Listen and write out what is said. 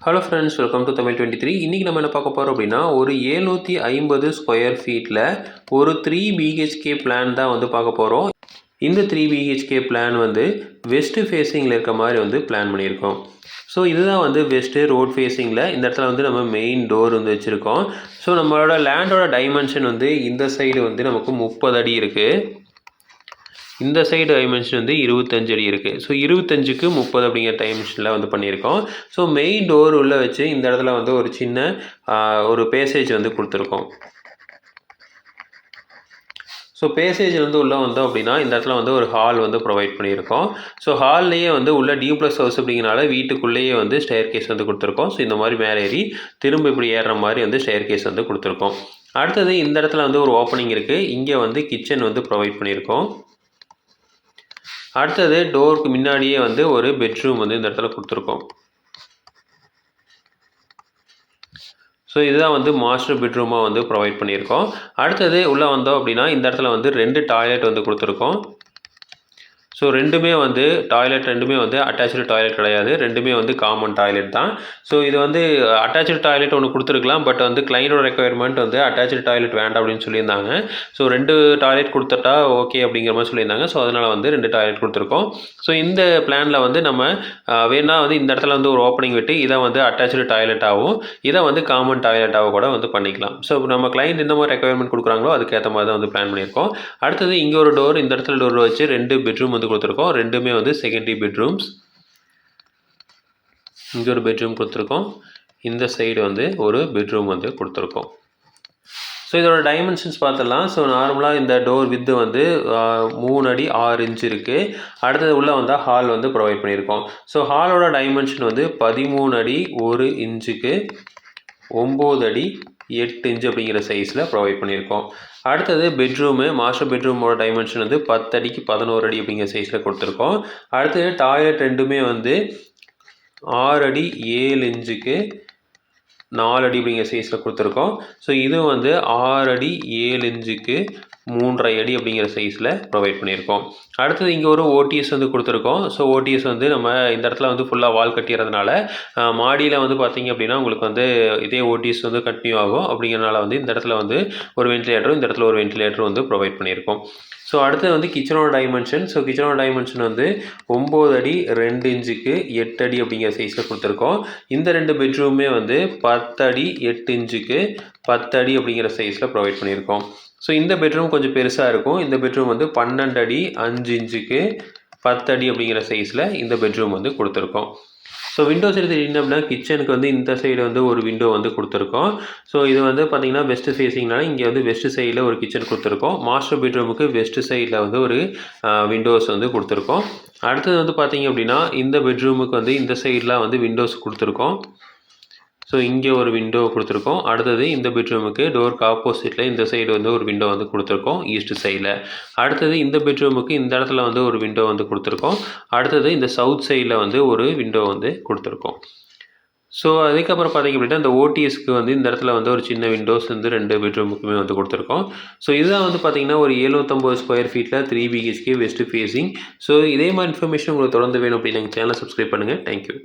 Hello friends welcome to Tamil twenty three இன்றைக்கி நம்ம என்ன பார்க்க போகிறோம் அப்படின்னா ஒரு ஏழ்நூற்றி ஐம்பது ஸ்கொயர் ஃபீட்டில் ஒரு த்ரீ பிஹெச்கே பிளான் தான் வந்து பார்க்க போகிறோம் இந்த த்ரீ பிஹெச்கே பிளான் வந்து வெஸ்ட்டு ஃபேஸிங்கில் இருக்க மாதிரி வந்து பிளான் பண்ணியிருக்கோம். ஸோ இதுதான் வந்து வெஸ்ட்டு ரோட் ஃபேஸிங்கில் இந்த இடத்துல வந்து நம்ம மெயின் டோர் வந்து வச்சுருக்கோம். ஸோ நம்மளோட லேண்டோட டைமென்ஷன் வந்து இந்த சைடு வந்து நமக்கு முப்பது அடி இருக்குது இந்த சைடு டைமென்ஷன் வந்து இருபத்தஞ்சு அடி இருக்குது ஸோ இருபத்தஞ்சுக்கு முப்பது அப்படிங்கிற டைமென்ஷனில் வந்து பண்ணியிருக்கோம். ஸோ மெயின் டோர் உள்ளே வச்சு இந்த இடத்துல வந்து ஒரு சின்ன ஒரு பேசேஜ் வந்து கொடுத்துருக்கோம். ஸோ பேசேஜ்லேருந்து உள்ளே வந்தோம் அப்படின்னா இந்த இடத்துல வந்து ஒரு ஹால் வந்து ப்ரொவைட் பண்ணியிருக்கோம். ஸோ ஹால்லேயே வந்து உள்ள டியூ ப்ளஸ் ஹவுஸ் அப்படிங்கிறனால வீட்டுக்குள்ளேயே வந்து ஸ்டேர் கேஸ் வந்து கொடுத்துருக்கோம். ஸோ இந்த மாதிரி மேலே ஏறி திரும்ப இப்படி ஏறுற மாதிரி வந்து ஸ்டேர் கேஸ் வந்து கொடுத்துருக்கோம். அடுத்தது இந்த இடத்துல வந்து ஒரு ஓப்பனிங் இருக்குது இங்கே வந்து கிச்சன் வந்து ப்ரொவைட் பண்ணியிருக்கோம். அடுத்தது டோருக்கு முன்னாடியே வந்து ஒரு பெட்ரூம் வந்து இந்த இடத்துல கொடுத்துருக்கோம். ஸோ இதுதான் வந்து மாஸ்டர் பெட்ரூமாக வந்து ப்ரொவைட் பண்ணியிருக்கோம். அடுத்தது உள்ளே வந்தோம் அப்படின்னா இந்த இடத்துல வந்து ரெண்டு டாய்லெட் வந்து கொடுத்துருக்கோம். ஸோ ரெண்டுமே வந்து டாய்லெட் ரெண்டுமே வந்து அட்டாச்சு டாய்லெட் கிடையாது. ரெண்டுமே வந்து காமன் டாய்லெட் தான். ஸோ இது வந்து அட்டாச்சு டாய்லெட் ஒன்று கொடுத்துருக்கலாம். பட் வந்து கிளைண்டோட ரெக்குயர்மெண்ட் வந்து அட்டாச்சு டாய்லெட் வேண்டாம் அப்படின்னு சொல்லியிருந்தாங்க. ஸோ ரெண்டு டாய்லெட் கொடுத்துட்டா ஓகே அப்படிங்கிற மாதிரி சொல்லியிருந்தாங்க. ஸோ அதனால் வந்து ரெண்டு டாய்லெட் கொடுத்துருக்கோம். ஸோ இந்த பிளானில் வந்து நம்ம வேணால் வந்து இந்த இடத்துல வந்து ஒரு ஓப்பனிங் விட்டு இதை வந்து அட்டாச்சு டாய்லெட்டாகவும் இதை வந்து காமன் டாய்லெட்டாகவும் கூட வந்து பண்ணிக்கலாம். ஸோ நம்ம கிளைண்ட் இந்த மாதிரி ரெக்குயர்மெண்ட் கொடுக்குறாங்களோ அதுக்கேற்ற மாதிரி தான் வந்து பிளான் பண்ணியிருக்கோம். அடுத்தது இங்கே ஒரு டோர் இந்த இடத்துல டோர் வச்சு ரெண்டு பெட்ரூம் வந்து கொடுத்துருக்கோம். ரெண்டுமே வந்து செகண்டரி பெட்ரூம்ஸ் இங்கே ஒரு பெட்ரூம் கொடுத்துருக்கோம். இந்த சைடு வந்து ஒரு பெட்ரூம் வந்து கொடுத்துருக்கோம். ஸோ இதோட டைமென்ஷன்ஸ் பார்த்துடலாம். ஸோ நார்மலாக இந்த டோர் வித்து வந்து மூணு அடி ஆறு இன்ச் இருக்குது அடுத்தது உள்ளே வந்தால் ஹால் வந்து ப்ரொவைட் பண்ணியிருக்கோம். ஸோ ஹாலோட டைமென்ஷன் வந்து பதிமூணு அடி ஒரு இன்ச்சுக்கு ஒம்பது அடி எட்டு இன்ச் அப்படிங்கிற சைஸில் ப்ரொவைட் பண்ணியிருக்கோம். அடுத்தது பெட்ரூமு மாஸ்டர் பெட்ரூமோட டைமென்ஷன் வந்து பத்து அடிக்கு பதினோரு அடி அப்படிங்கிற சைஸில் கொடுத்துருக்கோம். அடுத்தது டாய்லெட் ரெண்டுமே வந்து ஆறு அடி ஏழு இன்ச்சுக்கு நாலு அடி அப்படிங்கிற சைஸில் கொடுத்துருக்கோம். ஸோ இதுவும் வந்து ஆறு அடி ஏழு இன்ச்சுக்கு மூன்றரை அடி அப்படிங்கிற சைஸில் ப்ரொவைட் பண்ணியிருக்கோம். அடுத்தது இங்கே ஒரு ஓடிஎஸ் வந்து கொடுத்துருக்கோம். ஸோ ஓடிஎஸ் வந்து நம்ம இந்த இடத்துல வந்து ஃபுல்லாக வால் கட்டிறதுனால மாடியில் வந்து பார்த்திங்க அப்படின்னா உங்களுக்கு வந்து இதே ஓடிஎஸ் வந்து கண்டினியூ ஆகும். அப்படிங்கிறனால வந்து இந்த இடத்துல வந்து ஒரு வென்டிலேட்டரும் இந்த இடத்துல ஒரு வென்டிலேட்டரும் வந்து ப்ரொவைட் பண்ணியிருக்கோம். ஸோ அடுத்தது வந்து கிச்சனோட டைமென்ஷன் ஸோ கிச்சனோட டைமென்ஷன் வந்து ஒம்பது அடி ரெண்டு இன்ச்சுக்கு எட்டு அடி அப்படிங்கிற சைஸில் கொடுத்துருக்கோம். இந்த ரெண்டு பெட்ரூமே வந்து பத்து அடி எட்டு இன்ச்சுக்கு பத்து அடி அப்படிங்கிற சைஸில் ப்ரொவைட் பண்ணியிருக்கோம். ஸோ இந்த பெட்ரூம் கொஞ்சம் பெருசாக இருக்கும். இந்த பெட்ரூம் வந்து பன்னெண்டு அடி அஞ்சு இன்ச்சுக்கு பத்து அடி அப்படிங்கிற சைஸில் இந்த பெட்ரூம் வந்து கொடுத்துருக்கோம். ஸோ விண்டோஸ் சைடு அப்படின்னா கிச்சனுக்கு வந்து இந்த சைடு வந்து ஒரு விண்டோ வந்து கொடுத்துருக்கோம். ஸோ இது வந்து பார்த்திங்கன்னா வெஸ்ட் ஃபேஸிங்னால இங்கே வந்து வெஸ்ட் சைடில் ஒரு கிச்சன் கொடுத்துருக்கோம். மாஸ்டர் பெட்ரூமுக்கு வெஸ்ட் சைடில் வந்து ஒரு விண்டோஸ் வந்து கொடுத்துருக்கோம். அடுத்தது வந்து பார்த்திங்க அப்படின்னா இந்த பெட்ரூமுக்கு வந்து இந்த சைடெலாம் வந்து விண்டோஸ் கொடுத்துருக்கோம். ஸோ இங்கே ஒரு விண்டோ கொடுத்துருக்கோம். அடுத்தது இந்த பெட்ரூமுக்கு டோருக்கு ஆப்போசிட்டில் இந்த சைடு வந்து ஒரு விண்டோ வந்து கொடுத்துருக்கோம் ஈஸ்ட் சைடில் அடுத்தது இந்த பெட்ரூமுக்கு இந்த இடத்துல வந்து ஒரு விண்டோ வந்து கொடுத்துருக்கோம். அடுத்தது இந்த சவுத் சைடில் வந்து ஒரு விண்டோ வந்து கொடுத்துருக்கோம். ஸோ அதுக்கப்புறம் பார்த்தீங்க அப்படின்னா இந்த ஓடிஎஸ்க்கு வந்து இந்த இடத்துல வந்து ஒரு சின்ன விண்டோஸ் வந்து ரெண்டு பெட்ரூமுக்குமே வந்து கொடுத்துருக்கோம். ஸோ இதுதான் வந்து பார்த்தீங்கன்னா ஒரு எழுநூத்தம்பது ஸ்கொயர் ஃபீட்டில் three BHK west facing so இதே மாதிரி இன்ஃபர்மேஷன் உங்களுக்கு தொடர்ந்து வேணும் அப்படின்னு எங்கள் சேனலை சப்ஸ்கிரைப் பண்ணுங்கள் தேங்க்யூ